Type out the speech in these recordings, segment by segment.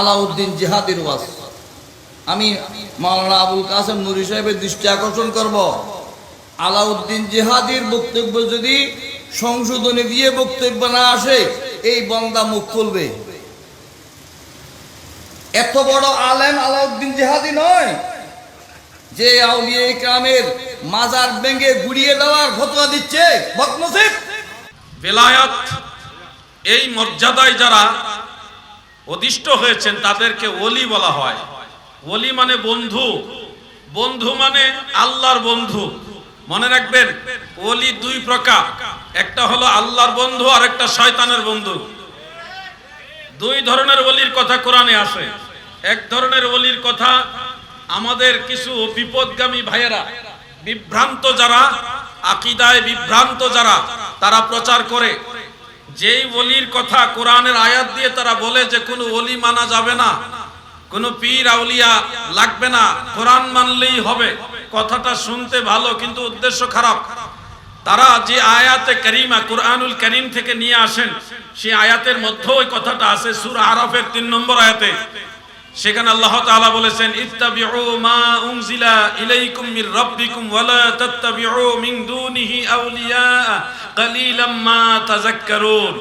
আলাউদ্দিন জিহাদির ওয়াজ। আমি মাওলানা আবুল কাসেম নুরি সাহেবের দৃষ্টি আকর্ষণ করব। আলাউদ্দিন জিহাদির বক্তব্য যদি সংশোধনী দিয়ে বক্তব্য না আসে, এই বন্দা মুখ খুলবে। এত বড় আলেম আলাউদ্দিন জিহাদি নয় যে আউলিয়া ইকরামের মাজার ভেঙে গুড়িয়ে দেওয়ার ফতোয়া দিচ্ছে। বদনসিব! বেলায়াত, এই মর্যাদায় যারা অদিষ্ট হয়েছেন, তাদেরকে ওলি বলা হয়। ওলি মানে বন্ধু। বন্ধু মানে আল্লাহর বন্ধু। মনে রাখবেন, ওলি দুই প্রকার। একটা হলো আল্লাহর বন্ধু আর একটা শয়তানের বন্ধু। দুই ধরনের ওলির কথা কোরআনে আসে। এক ধরনের ওলির কথা আমাদের কিছু বিপদগামী ভাইয়েরা, বিভ্রান্ত যারা, আকিদায় বিভ্রান্ত যারা, তারা প্রচার করে। যেই ওলির কথা কোরআনের আয়াত দিয়ে তারা বলে যে কোনো ওলি মানা যাবে না, কোনো পীর, আউলিয়া লাগবে না, কোরআন মানলেই হবে। কথাটা শুনতে ভালো, কিন্তু উদ্দেশ্য খারাপ। তারা যে আয়াতে করিমা, কোরআনুল করিম থেকে নিয়ে আসেন, সেই আয়াতের মধ্যে ওই কথাটা আছে, সুর আরফের তিন নম্বর আয়াতে। সেখানে আল্লাহ তাআলা বলেছেন, ইত্তাবিউ মা উনজিলা ইলাইকুম মির রাব্বিকুম ওয়ালা তাত্তাবিউ মিন দুনিহি আউলিয়া কালিলাম মা তাযাক্কারুন।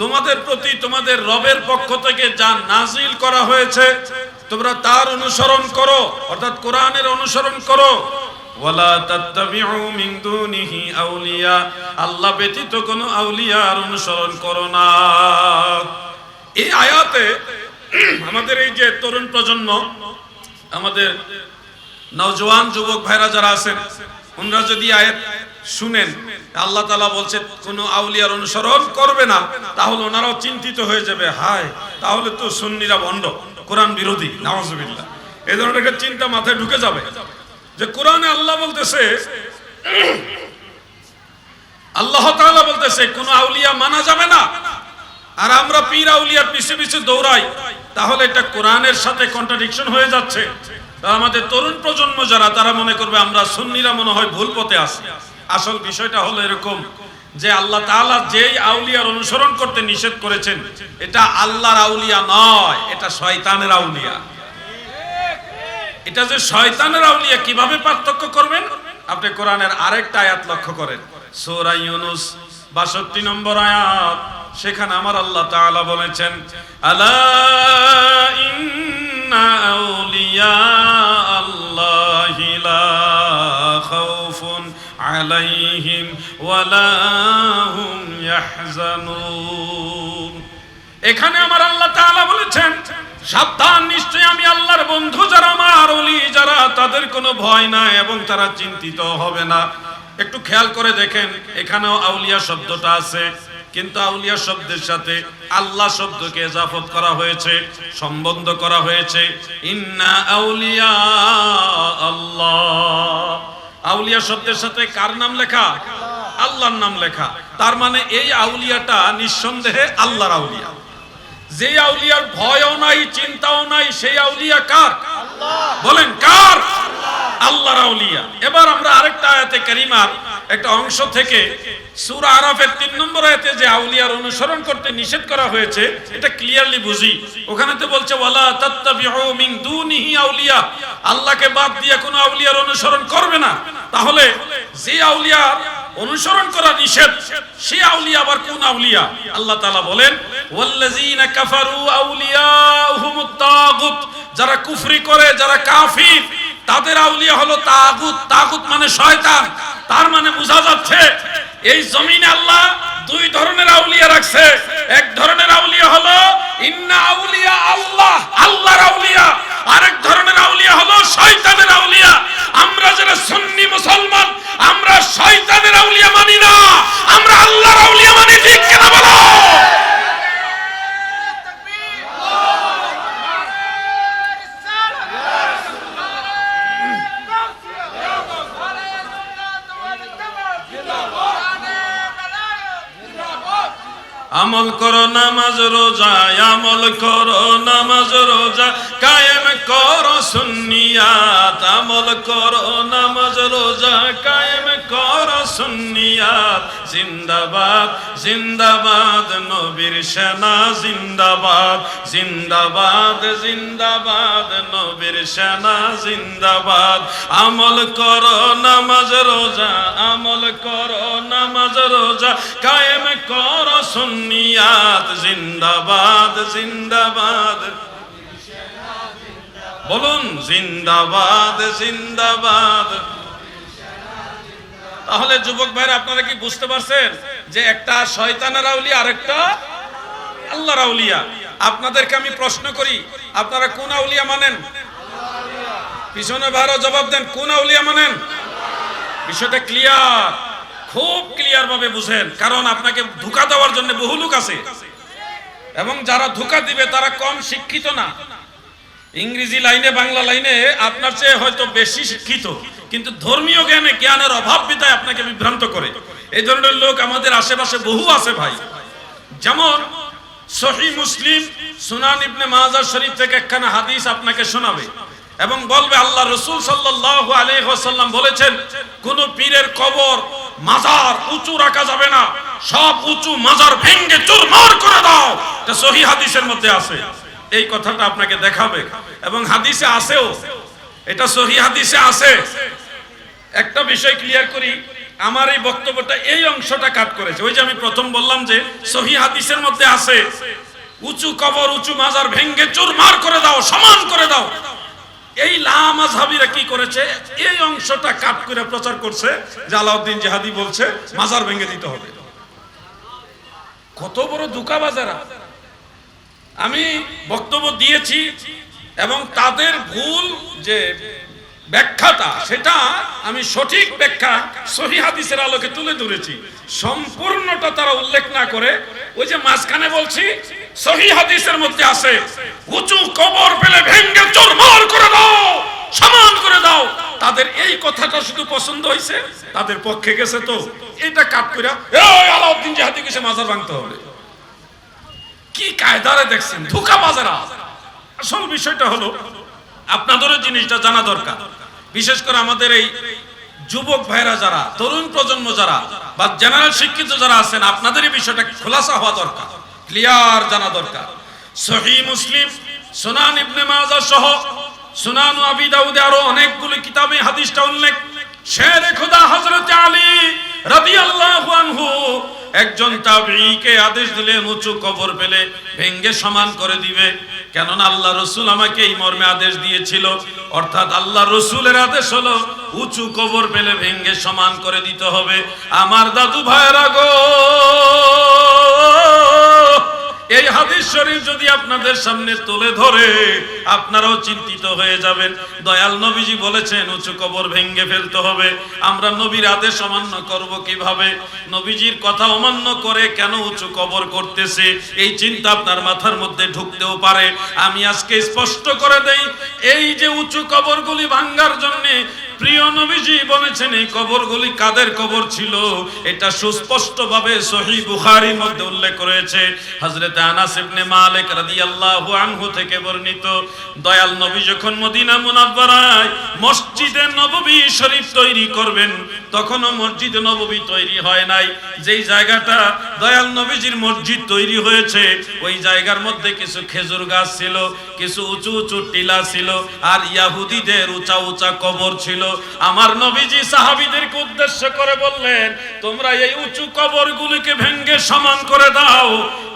তোমাদের প্রতি তোমাদের রবের পক্ষ থেকে যা নাজিল করা হয়েছে, তোমরা তার অনুসরণ করো, অর্থাৎ কোরআনের অনুসরণ করো। ওয়ালা তাত্তাবিউ মিন দুনিহি আউলিয়া, আল্লাহ ব্যতীত কোনো আউলিয়ার অনুসরণ করো না। এই আয়াতে আমাদের এই যে তরুণ প্রজন্ম, আমাদের নওজোয়ান যুবক ভাইরা যারা আছেন ওনারা যদি আয়াত শুনেন, আল্লাহ তালা বলছে, কোন আউলিয়ার অনুসরণ করবে না, তাহলে ওনারাও চিন্তিত হয়ে যাবে, হায়, তাহলে তো সুন্নিরা ভণ্ড কোরআন বিরোধী নামাজবিল্লাহ এই ধরনের একটা চিন্তা মাথায় ঢুকে যাবে, যে কোরআনে আল্লাহ বলতেছে, আল্লাহ তাআলা বলতেছে, কোন আউলিয়া মানা যাবে না, আর আমরা পীর আউলিয়ার পিছে পিছে দৌড়াই তাহলে এটা কোরআনের সাথে কন্ট্রাডিকশন হয়ে যাচ্ছে। আমাদের তরুণ প্রজন্ম যারা, তারা মনে করবে আমরা সুন্নিরা মনে হয় ভুল পথে আছি। আসল বিষয়টা হলো এরকম যে আল্লাহ তাআলা যেই আউলিয়ার অনুসরণ করতে নিষেধ করেছেন, এটা আল্লাহর আউলিয়া নয়, এটা শয়তানের আউলিয়া। এটা যে শয়তানের আউলিয়া কীভাবে পার্থক্য করবেন? আপনি কোরআনের আরেকটা আয়াত লক্ষ্য করেন। সূরা ইউনুস 62 নম্বর আয়াত। সেখানে আমার আল্লাহ তাআলা বলেছেন, আলা ওয়ালা এখানে আমার আল্লাহ তাআলা বলেছেন, সাবধান নিশ্চয় আমি আল্লাহর বন্ধু যারা, আমার অলি যারা, তাদের কোনো ভয় নাই এবং তারা চিন্তিত হবে না। একটু খেয়াল করে দেখেন, এখানেও আউলিয়া শব্দটা আছে। কিন্তু আউলিয়া শব্দের সাথে আল্লাহ শব্দকে এজাফত করা হয়েছে সম্বন্ধ করা হয়েছে। ইন্না আউলিয়া আল্লাহ। আউলিয়া শব্দের সাথে কার নাম লেখা? আল্লাহর নাম লেখা। তার মানে এই আউলিয়াটা নিঃসন্দেহে আল্লাহর আউলিয়া। যে আউলিয়ার ভয়ও নাই চিন্তাও নাই সেই আউলিয়া কার? বলেন কার? আল্লাহর আউলিয়া। এবার আমরা আরেকটা আয়াতে কারিমার একটা অংশ থেকে সূরা আরাফের 3 নম্বর আয়াতে যে আউলিয়ার অনুসরণ করতে নিষেধ করা হয়েছে, এটা ক্লিয়ারলি বুঝি। ওখানে তো বলছে, ওয়ালা তাত্তাবিউ মিন দুনিহি আউলিয়া। আল্লাহকে বাদ দিয়ে কোনো আউলিয়ার অনুসরণ করবে না। তাহলে যে আউলিয়া অনুসরণ করা নিষেধ, সে আউলিয়া আবার কোন আউলিয়া? আল্লাহ তাআলা বলেন, ওয়াল্লাযীনা কাফারু আউলিয়াহুমুত তাগুত। যারা কুফরি করে, যারা কাফির তাদের আউলিয়া হলো তাগুত। তাগুত মানে শয়তান। তার মানে বোঝা যাচ্ছে, এই জমিনে আল্লাহ দুই ধরনের আউলিয়া রাখছে। এক ধরনের আউলিয়া হলো, ইন্না আউলিয়া আল্লাহ আমল করো নামাজ রোজা আমল করো নামাজ রোজা কায়েম করো সুন্নিয়াত, আমল করো নামাজ রোজা কায়েম করো সুন্নিয়াত, জিন্দাবাদ জিন্দাবাদ, নবীর সেনা, জিন্দাবাদ জিন্দাবাদ জিন্দাবাদ, নবীর সেনা, জিন্দাবাদ। আমল করো নামাজ রোজা আমল করো নামাজ রোজা কায়েম করো, সুন্নিয়াত জিন্দাবাদ জিন্দাবাদ। বলুন, জিন্দাবাদ জিন্দাবাদ। তাহলে যুবক ভাইরা, আপনারা কি বুঝতে পারছেন যে একটা শয়তানের আউলিয়া আর একটা আল্লাহর আউলিয়া? আপনাদেরকে আমি প্রশ্ন করি, আপনারা কোন আউলিয়া মানেন? পিছনে ভাইরা জবাব দেন, কোন আউলিয়া মানেন? বিষয়টা ক্লিয়ার খুব ক্লিয়ার ভাবে বুঝেন, কারণ আপনাকে ধোকা দেওয়ার জন্য বহু লোক আছে। এবং যারা ধোকা দিবে, তারা কম শিক্ষিত না। ইংরেজি লাইনে, বাংলা লাইনে আপনার চেয়ে হয়তো বেশি শিক্ষিত। কিন্তু ধর্মীয় জ্ঞানে, জ্ঞানের অভাব বিদায় আপনাকে বিভ্রান্ত করে। এই ধরনের লোক আমাদের আশেপাশে বহু আছে ভাই। যেমন সহি মুসলিম সুনান ইবনে মাজার শরীফ থেকে একখানা হাদিস আপনাকে শোনাবে। এবং বলবে, আল্লাহ রসুল সাল্লাল্লাহু আলাইহি ওয়াসাল্লাম বলেছেন, কোন পীরের কবর মাজার উঁচু রাখা যাবে না। সব উঁচু মাজার ভেঙ্গে চুরমার করে দাও। এটা সহি হাদিসের মধ্যে আছে। এই কথাটা আপনাকে দেখাবে। এবং হাদিসে আছেও। এটা সহি হাদিসে আছে। একটা বিষয় ক্লিয়ার করি। আমার এই বক্তব্যটা এই অংশটা কাট করেছে। ওই যে আমি প্রথম বললাম যে সহি হাদিসের মধ্যে আছে। উঁচু কবর, উঁচু মাজার ভেঙ্গে চুরমার করে দাও, সমান করে দাও। এই লামাজহাবিরা কি করেছে? এই অংশটা কাট করে প্রচার করছে যে আলাউদ্দিন জাহাদি বলছে, মাজার ভেঙে দিতে হবে। কত বড় দুকাবাজারা আমি বক্তব্য দিয়েছি এবং তাদের ভুল যে ব্যাখ্যাটা, সেটা আমি সঠিক ব্যাখ্যা সহি হাদিসের আলোকে তুলে ধরেছি। সম্পূর্ণটা তারা উল্লেখ না করে, ওই যে মাঝখানে বলছি সহি হাদিসের মধ্যে আছে, উঁচু কবর পেলে ভেঙ্গে চোরমার করে দাও, সমান করে দাও। তাদের এই কথাটা শুধু পছন্দ হয়েছে তাদের পক্ষে গেছে তো। এটা কাট করে আলাউদ্দিন জাহাদি গেছে মাজার ভাঙতে হবে। কি কায়দারে দেখছেন? ধোকা বাজারা। আসল বিষয়টা হলো, আপনাদেরও জিনিসটা জানা দরকার। বিশেষ করে আমাদের এই যুবক ভাইরা যারা, তরুণ প্রজন্ম যারা, বা জেনারেল শিক্ষিত যারা আছেন আপনাদের এই বিষয়টা খোলাসা হওয়া দরকার। ক্লিয়ার জানা দরকার। সহি মুসলিম, সুনান ইবনে মাজা সহ সুনান আবি দাউদে আরও অনেকগুলো কিতাবে হাদিসটা উল্লেখ। শের খোদা হযরত আলী রাদিয়াল্লাহু আনহু একজন তাবিকে আদেশ দিলেন, উঁচু কবর পেলে ভেঙ্গে সমান করে দিবে। কেননা আল্লাহ রসুল আমাকে এই মর্মে আদেশ দিয়েছিল। অর্থাৎ আল্লাহ রসুলের আদেশ হলো, উঁচু কবর পেলে ভেঙ্গে সমান করে দিতে হবে। আমার দাদু ভাইরা গো! এই হাদিস শরীফ যদি আপনাদের সামনে তুলে ধরে, আপনারাও চিন্তিত হয়ে যাবেন। দয়াল নবীজি বলেছেন, উঁচু কবর ভেঙ্গে ফেলতে হবে। আমরা নবীর আদেশ অমান্য করব কীভাবে? নবীজির কথা অমান্য করে কেন উঁচু কবর করতেছে? এই চিন্তা আপনার মাথার মধ্যে ঢুকতেও পারে। আমি আজকে স্পষ্ট করে দেই, এই যে উঁচু কবরগুলি ভাঙ্গার জন্য প্রিয় নবীজি বলেছেন, এই কবরগুলি কাদের কবর ছিল? এটা সুস্পষ্ট ভাবে সহি বুখারীর মধ্যে উল্লেখ করেছে হযরত আনাস ইবনে মালিক রাদিয়াল্লাহু আনহু থেকে বর্ণিত, দয়াল নবী যখন মদিনা মুনাব্বারায় মসজিদে নববী শরীফ তৈরি করবেন, তখনও মসজিদ নববী তৈরি হয় নাই। যেই জায়গাটা দয়াল নবীজির মসজিদ তৈরি হয়েছে, ওই জায়গার মধ্যে কিছু খেজুর গাছ ছিল, কিছু উঁচু উঁচু টিলা ছিল, আর ইয়াহুদিদের উঁচা উঁচা কবর ছিল। আমার নবীজি সাহাবিদেরকে উদ্দেশ্য করে বললেন, তোমরা এই উঁচু কবরগুলিকে ভেঙ্গে সমান করে দাও,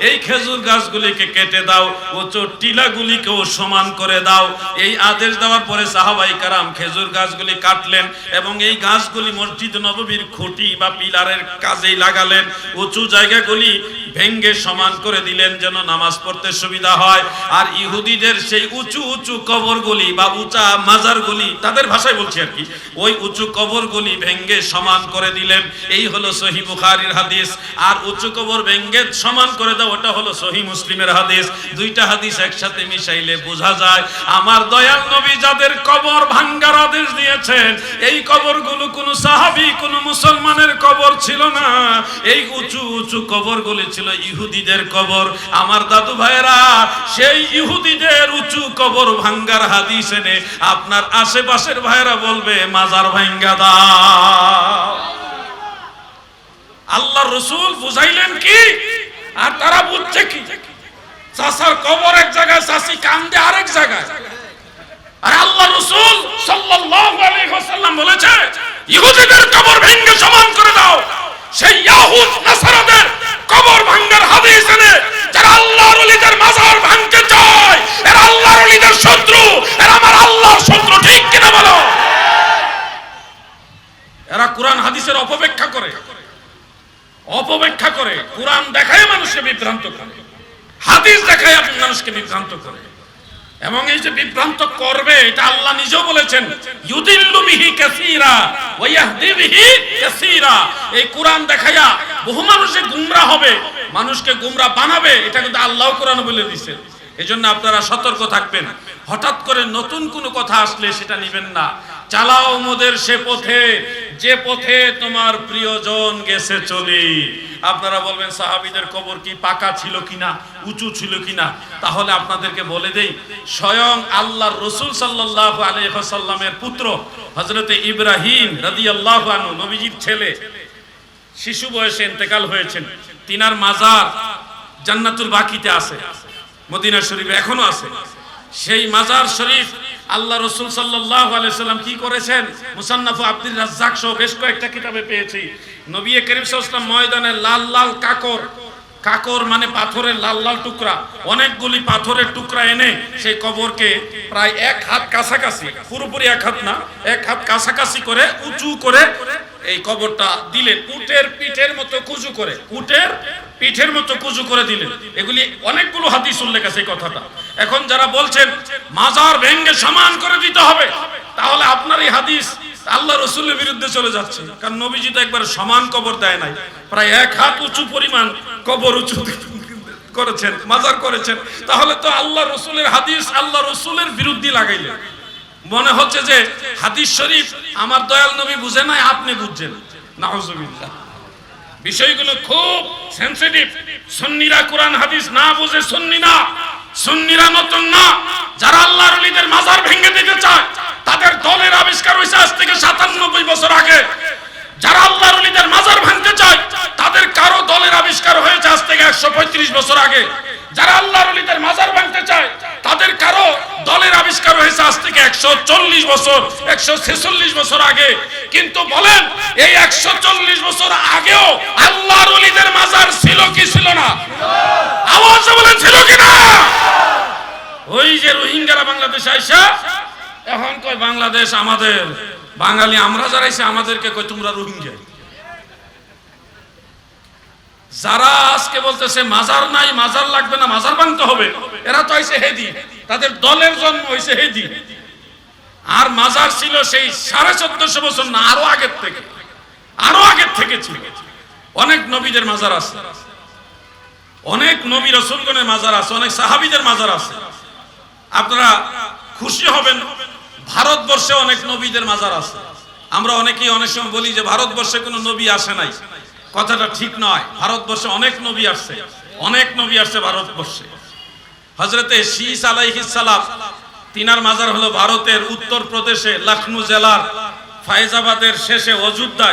এই খেজুর গাছগুলিকে কেটে দাও, উঁচু টিলাগুলিকেও সমান করে দাও। এই আদেশ দেওয়ার পরে সাহাবাই কারাম খেজুর গাছগুলি কাটলেন এবং এই গাছগুলি মসজিদ নববীর খুঁটি বা পিলারের কাজেই লাগালেন। উঁচু জায়গাগুলি ভেঙ্গে সমান করে দিলেন যেন নামাজ পড়তে সুবিধা হয়। আর ইহুদিদের সেই উঁচু উঁচু কবরগুলি বা উঁচা মাজারগুলি, তাদের ভাষায় বলছি আর কি, ওই উঁচু কবরগুলি ভেঙ্গে সমান করে দিলেন। এই হলো সহি বুখারীর হাদিস। আর উঁচু কবর ভেঙ্গে সমান করে দাও, ওটা হলো সহি মুসলিমের হাদিস। দুইটা হাদিস একসাথে মিশাইলে বোঝা যায়, আমার দয়াল নবী যাদের কবর ভাঙ্গার আদেশ দিয়েছেন, এই কবরগুলো কোনো সাহাবী, কোনো মুসলমানের কবর ছিল না। এই উঁচু উঁচু কবরগুলি ছিল ইহুদিদের কবর। আমার দাদু ভাইরা সেই ইহুদিদের উঁচু কবর ভাঙ্গার হাদিস এনে আপনার আশেপাশের ভাইরা বলবে, মাজার ভাঙ্গা দাও। আল্লাহ রসুল বুঝাইলেন কি? আর তারা বুঝছে কি? চাষার কবর এক জায়গায় চাষি কান্দে আরেক জায়গায়। আর আল্লাহ রসুল সাল্লাল্লাহু আলাইহি ওয়াসাল্লাম বলেছে, ইহুদিদের কবর ভেঙ্গে সমান করে দাও। সেই ইয়াহুদ নাসারাদের কবর ভাঙার হাদিস এনে, যারা আল্লাহর ওলিদের মাজার ভাঙতে চায়, এরা আল্লাহর ওলিদের শত্রু, এরা আমার আল্লাহর শত্রু, ঠিক কিনা বলো? এরা কোরআন হাদিসের অপব্যাখ্যা করে। অপব্যাখ্যা করে। কোরআন দেখায় মানুষকে বিভ্রান্ত করে। হাদিস দেখায় মানুষকে বিভ্রান্ত করে। এবং এই যে বিভ্রান্ত করবে, এটা আল্লাহ নিজেও বলেছেন, ইউদিল্লু বিহি কাসীরা ওয়া ইয়াহদি বিহি কাসীরা। এই কোরআন দেখায়া বহু মানুষে গুমরাহ হবে, মানুষকে গুমরাহ বানাবে, এটা কিন্তু আল্লাহ কোরআন বলে দিয়েছেন এজন্য আপনারা সতর্ক থাকবেন। হঠাৎ করে নতুন কোনো কথা আসলে সেটা নেবেন না। চালাও মোদের সে পথে। যে পথে তোমার প্রিয়জন গেছে চলি। আপনারা বলবেন, সাহাবিদের কবর কি পাকা ছিল কিনা, উঁচু ছিল কিনা? তাহলে আপনাদেরকে বলে দেই, স্বয়ং আল্লাহর রসুল সাল্লাল্লাহু আলাইহি ওয়াসাল্লামের পুত্র হযরতে ইব্রাহিম রাদিয়াল্লাহু আনহু, নবীজির ছেলে, শিশু বয়সে ইন্তেকাল হয়েছেন। তিনার মাজার জান্নাতুল বাকিতে আছে, মদিনা শরীফে এখনও আছে। সেই মাজার শরীফ আল্লাহ রসুল সাল্লাহ আলাইসাল্লাম কি করেছেন? মুসান্নাফু আব্দুল রাজ্জাক সহ বেশ কয়েকটা কিতাবে পেয়েছি। নবী করিম সাল্লাম ময়দানে লাল লাল কাকর কাকর মানে পাথরের লাল লাল টুকরা, অনেকগুলি পাথরের টুকরা এনে সেই কবরকে প্রায় এক হাত কাছাকাছি, পুরোপুরি এক হাত না, এক হাত কাছাকাছি করে উঁচু করে এই কবরটা দিলেন। উটের পিঠের মতো কুজু করে। উটের পিঠের মতো কুজু করে দিলেন। এগুলি অনেকগুলো হাদিস উল্লেখ আছে এই কথাটা। এখন যারা বলছেন, মাজার ভেঙ্গে সমান করে দিতে হবে তাহলে আপনার এই হাদিস আল্লাহ রসুলের বিরুদ্ধে চলে যাচ্ছে। কারণ নবীজি তো একবার সমান কবর দেয় নাই। প্রায় এক হাত উঁচু পরিমাণ কবর উঁচু করেছেন, মাজার করেছেন। তাহলে তো আল্লাহ রসুলের হাদিস আল্লাহ রসুলের বিরুদ্ধে লাগাইলেন। মনে হচ্ছে যে হাদিস শরীফ আমার দয়াল নবী বুঝে নাই, আপনি বুঝছেন। নাহজুবিল্লাহ বিষয়গুলো খুব সেন্সিটিভ সুন্নিরা কোরআন হাদিস না বুঝে সুন্নি না। সুন্নিরা নতুন না। যারা আল্লাহর ওলিদের মাজার ভেঙে দিতে চায়, তাদের দলের আবিষ্কার হয়েছে আজ থেকে সাতানব্বই বছর আগে যারা আল্লাহর ওলিদের মাজার ভাঙতে চায় তাদের কারও দলের আবিষ্কার হয়েছে আজ থেকে একশো পঁয়ত্রিশ বছর আগে যারা আল্লাহর ওলিদের মাজার ভাঙতে চায় তাদের কারও দলের আবিষ্কার হয়েছে আজ থেকে একশো চল্লিশ বছর, একশো ছেচল্লিশ বছর আগে। কিন্তু বলেন, এই একশো চল্লিশ বছর আগেও আল্লাহর ওলিদের মাজার ছিল কি ছিল না? আওয়াজ বলেন, ছিল কি না? ওই যে রোহিঙ্গারা বাংলাদেশে আইসা, এখন কয়, বাংলাদেশ আমাদের, বাঙালি আমরা যারা আইসা, আমাদেরকে কয়, তোমরা রোহিঙ্গা। যারা আজকে বলতেছে, মাজার নাই, মাজার লাগবে না, মাজার ভাঙতে হবে। এরা তো হয়েছে হেদি। তাদের দলের জন্ম হয়েছে হেদি। আর মাজার ছিল সেই সাড়ে চোদ্দশো বছর না, আরও আগের থেকে। আরও আগের থেকে ছিল। অনেক নবীদের মাজার আছে। অনেক নবী রসুলগণের মাজার আছে, অনেক সাহাবিদের মাজার আছে। আপনারা খুশি হবেন, ভারতবর্ষে অনেক নবীদের মাজার আছে। আমরা অনেকেই অনেক সময় বলি যে, ভারতবর্ষে কোনো নবী আসে নাই। কথাটা ঠিক নয়। ভারতবর্ষে অনেক নবী আসছে। অনেক নবী আসছে ভারতবর্ষে। হজরতে শীষ আলাইহিস সালাম তিনার মাজার হলো ভারতের উত্তরপ্রদেশে প্রদেশে লখনৌ জেলার ফায়জাবাদের শেষে অযোধ্যায়।